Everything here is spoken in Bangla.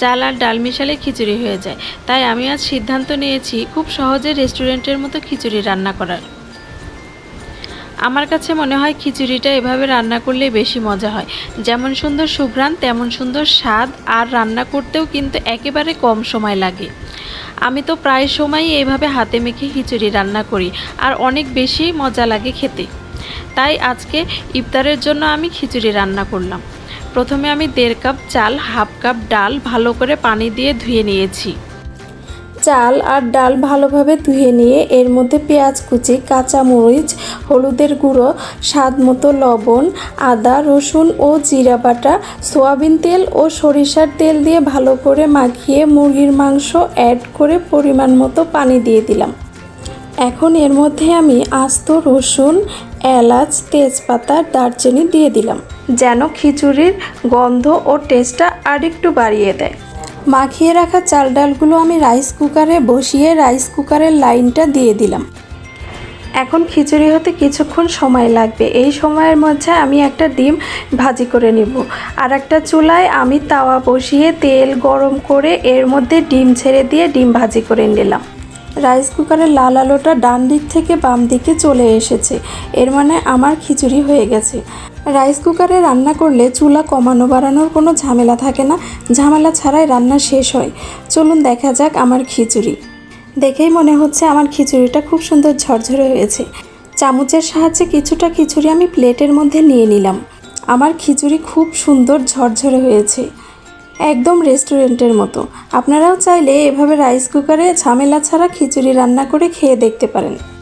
চাল আর ডাল মিশালে খিচুড়ি হয়ে যায়। তাই আমি আজ সিদ্ধান্ত নিয়েছি খুব সহজে রেস্টুরেন্টের মতো খিচুড়ি রান্না করার। আমার কাছে মনে হয় খিচুড়িটা এভাবে রান্না করলে বেশি মজা হয়। যেমন সুন্দর সুঘ্রাণ, তেমন সুন্দর স্বাদ, আর রান্না করতেও কিন্তু একেবারে কম সময় লাগে। আমি তো প্রায় সময়ই এইভাবে হাতে মেখে খিচুড়ি রান্না করি, আর অনেক বেশি মজা লাগে খেতে। তাই আজকে ইফতারের জন্য আমি খিচুড়ি রান্না করলাম। প্রথমে আমি দেড় কাপ চাল, হাফ কাপ ডাল ভালো করে পানি দিয়ে ধুয়ে নিয়েছি। চাল আর ডাল ভালোভাবে ধুয়ে নিয়ে এর মধ্যে পেঁয়াজ কুচি কাঁচা মরিচ হলুদের গুঁড়ো, স্বাদ মতো লবণ, আদা, রসুন ও জিরা বাটা, সয়াবিন তেল ও সরিষার তেল দিয়ে ভালো করে মাখিয়ে মুরগির মাংস অ্যাড করে পরিমাণ মতো পানি দিয়ে দিলাম। এখন এর মধ্যে আমি আস্ত রসুন এলাচ, তেজপাতা, দারচিনি দিয়ে দিলাম। যেন খিচুড়ির গন্ধ ও টেস্টটা আরেকটু বাড়িয়ে দেয়। মাখিয়ে রাখা চাল ডালগুলো আমি রাইস কুকারে বসিয়ে রাইস কুকারের লাইনটা দিয়ে দিলাম। এখন খিচুড়ি হতে কিছুক্ষণ সময় লাগবে। এই সময়ের মধ্যে আমি একটা ডিম ভাজি করে নিব। আর একটা চুলায় আমি তাওয়া বসিয়ে তেল গরম করে এর মধ্যে ডিম ছেড়ে দিয়ে ডিম ভাজি করে নিলাম। রাইস কুকারের লাল আলোটা ডান দিক থেকে বাম দিকে চলে এসেছে। এর মানে আমার খিচুড়ি হয়ে গেছে। রাইস কুকারে রান্না করলে চুলা কমানো বাড়ানোর কোনো ঝামেলা থাকে না। ঝামেলা ছাড়াই রান্না শেষ হয়। চলুন দেখা যাক আমার খিচুড়ি। দেখেই মনে হচ্ছে আমার খিচুড়িটা খুব সুন্দর ঝরঝরে হয়েছে। চামচের সাহায্যে কিছুটা খিচুড়ি আমি প্লেটের মধ্যে নিয়ে নিলাম। আমার খিচুড়ি খুব সুন্দর ঝরঝরে হয়েছে। একদম রেস্টুরেন্টের মতো। আপনারাও চাইলে এভাবে রাইস কুকারে ঝামেলা ছাড়া খিচুড়ি রান্না করে খেয়ে দেখতে পারেন।